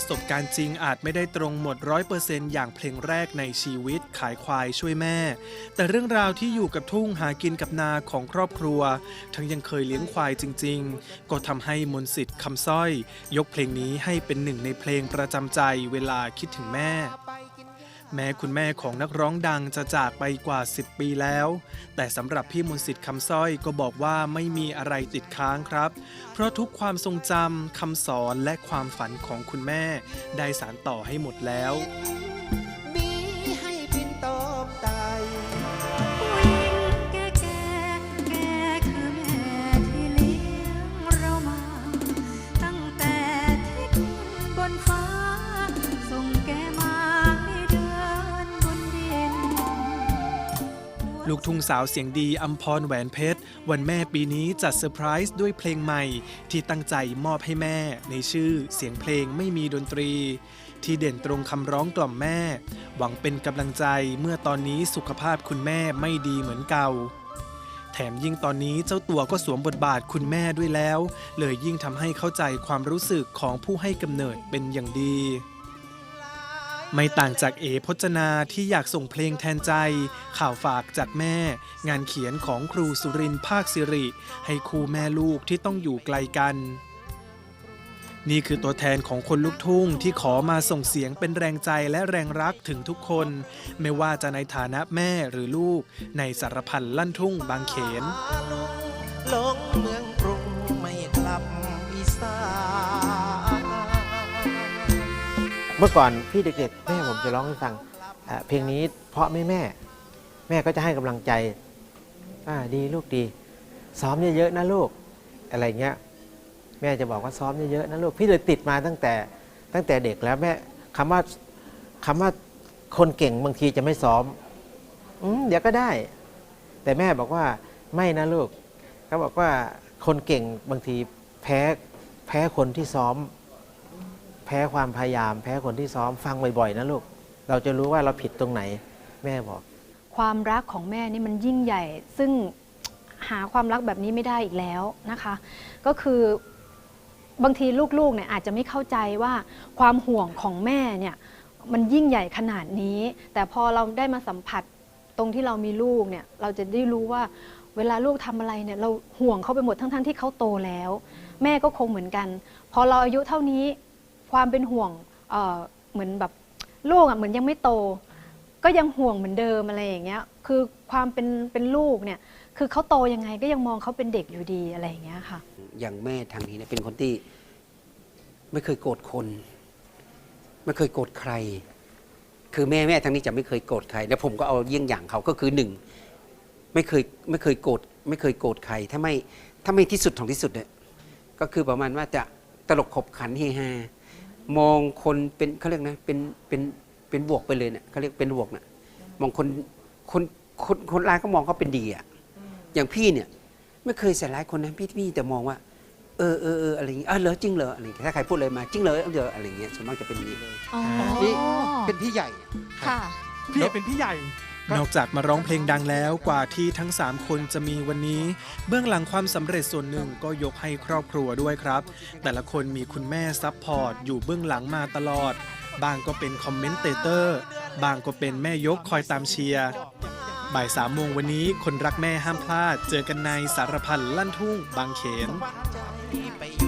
ประสบการณ์จริงอาจไม่ได้ตรงหมดร้อยเปอร์เซนต์อย่างเพลงแรกในชีวิตขายควายช่วยแม่ แต่เรื่องราวที่อยู่กับทุ่งหากินกับนาของครอบครัว ทั้งยังเคยเลี้ยงควายจริง ๆ ก็ทำให้มนสิทธิ์คำสร้อย ยกเพลงนี้ให้เป็นหนึ่งในเพลงประจำใจเวลาคิดถึงแม่ แม้คุณแม่ของนักร้องดังจะจากไปกว่า 10 ปีแล้ว แต่สำหรับพี่มนต์สิทธิ์คำสร้อยก็บอกว่าไม่มีอะไรติดค้างครับ เพราะทุกความทรงจำคำสอนและความฝันของคุณแม่ ได้สานต่อให้หมดแล้ว ลูกทุ่งสาวเสียงดีอัมพรแหวนเพชร วันแม่ปีนี้จัดเซอร์ไพรส์ด้วยเพลงใหม่ ที่ตั้งใจมอบให้แม่ ในชื่อเสียงเพลงไม่มีดนตรี ที่เด่นตรงคำร้องกล่อมแม่ หวังเป็นกำลังใจเมื่อตอนนี้สุขภาพคุณแม่ไม่ดีเหมือนเก่า แถมยิ่งตอนนี้เจ้าตัวก็สวมบทบาทคุณแม่ด้วยแล้ว เลยยิ่งทำให้เข้าใจความรู้สึกของผู้ให้กำเนิดเป็นอย่างดี ไม่ต่างจากเอพจนาที่อยากส่งเพลงแทนใจ ข่าวฝากจากแม่ งานเขียนของครูสุรินภาคสิริ ให้คู่แม่ลูกที่ต้องอยู่ไกลกัน นี่คือตัวแทนของคนลุกทุ่งที่ขอมาส่งเสียงเป็นแรงใจและแรงรักถึงทุกคน ไม่ว่าจะในฐานะแม่หรือลูก ในสารพันลั่นทุ่งบางเขนลงเมือง เมื่อก่อนพี่เด็กๆแม่ผมจะร้องให้ฟังเพลงนี้เพราะไม่แม่ แม่ก็จะให้กำลังใจดีลูกดี ซ้อมเยอะๆนะลูกอะไรเงี้ยแม่จะบอกว่าซ้อมเยอะๆนะลูกพี่เลยติดมาตั้งแต่ตั้งแต่เด็กแล้วแม่คำว่าคำว่าคนเก่งบางทีจะไม่ซ้อมอืมเดี๋ยวก็ได้ แต่แม่บอกว่าไม่นะลูกเขาบอกว่าคนเก่งบางทีแพ้แพ้คนที่ซ้อม แพ้ความพยายาม แพ้คนที่ซ้อมฟังบ่อยๆนะลูก เราจะรู้ว่าเราผิดตรงไหน แม่บอก ความรักของแม่นี่มันยิ่งใหญ่ ซึ่งหาความรักแบบนี้ไม่ได้อีกแล้วนะคะ ก็คือบางทีลูกๆเนี่ยอาจจะไม่เข้าใจว่าความห่วงของแม่เนี่ยมันยิ่งใหญ่ขนาดนี้ แต่พอเราได้มาสัมผัสตรงที่เรามีลูกเนี่ยเราจะได้รู้ว่าเวลาลูกทำอะไรเนี่ยเราห่วงเขาไปหมดทั้งๆที่เขาโตแล้ว แม่ก็คงเหมือนกัน พอเราอายุเท่านี้ ความเป็นห่วงเเหมือนแบบลูกอะเหมือนยังไม่โต ก็ยังห่วงเหมือนเดิมอะไรอย่างเงี้ยคือความเป็นเป็นลูกเนี่ยคือเขาโตยังไงก็ยังมองเขาเป็นเด็กอยู่ดีอะไรอย่างเงี้ยค่ะ อย่างแม่ทางนี้เนี่ยเป็นคนที่ไม่เคยโกรธคน ไม่เคยโกรธใคร คือแม่แม่ทางนี้จะไม่เคยโกรธใคร แล้วผมก็เอาเยี่ยงอย่างเขาก็คือหนึ่งไม่เคยไม่เคยโกรธไม่เคยโกรธใคร ถ้าไม่ถ้าไม่ที่สุดของที่สุดเนี่ยก็คือประมาณว่าจะตลกขบขันเฮฮา มองคนเป็นเขาเรียกนะเป็นเป็นเป็นบวกไปเลยเนี่ยเขาเรียกเป็นบวกน่ะมองคนคนคนคนร้ายก็มองเขาเป็นดีอะอย่างพี่เนี่ย ไม่เคยใส่ร้ายคนนะพี่พี่แต่มองว่า เออเออเอออะไรอย่างเงี้ยเออเหรอจริงเหรออะไรอย่างเงี้ยถ้าใครพูดอะไรมาจริงเหรอเอออะไรอย่างเงี้ยส่วนมากจะเป็นอย่างนี้เลย อ๋อ นี่เป็นพี่ใหญ่ค่ะ พี่เป็นพี่ใหญ่ นอกจากมาร้องเพลงดังแล้วกว่าที่ทั้ง 3 คนจะมีวันนี้ เบื้องหลังความสำเร็จส่วนหนึ่งก็ยกให้ครอบครัวด้วยครับ แต่ละคนมีคุณแม่ซัพพอร์ตอยู่เบื้องหลังมาตลอด บางก็เป็นคอมเมนเตเตอร์ บางก็เป็นแม่ยกคอยตามเชียร์บ่ายสามโมงวันนี้คนรักแม่ห้ามพลาด เจอกันในสารพันลั่นทุ่งบางเขนไปอยู่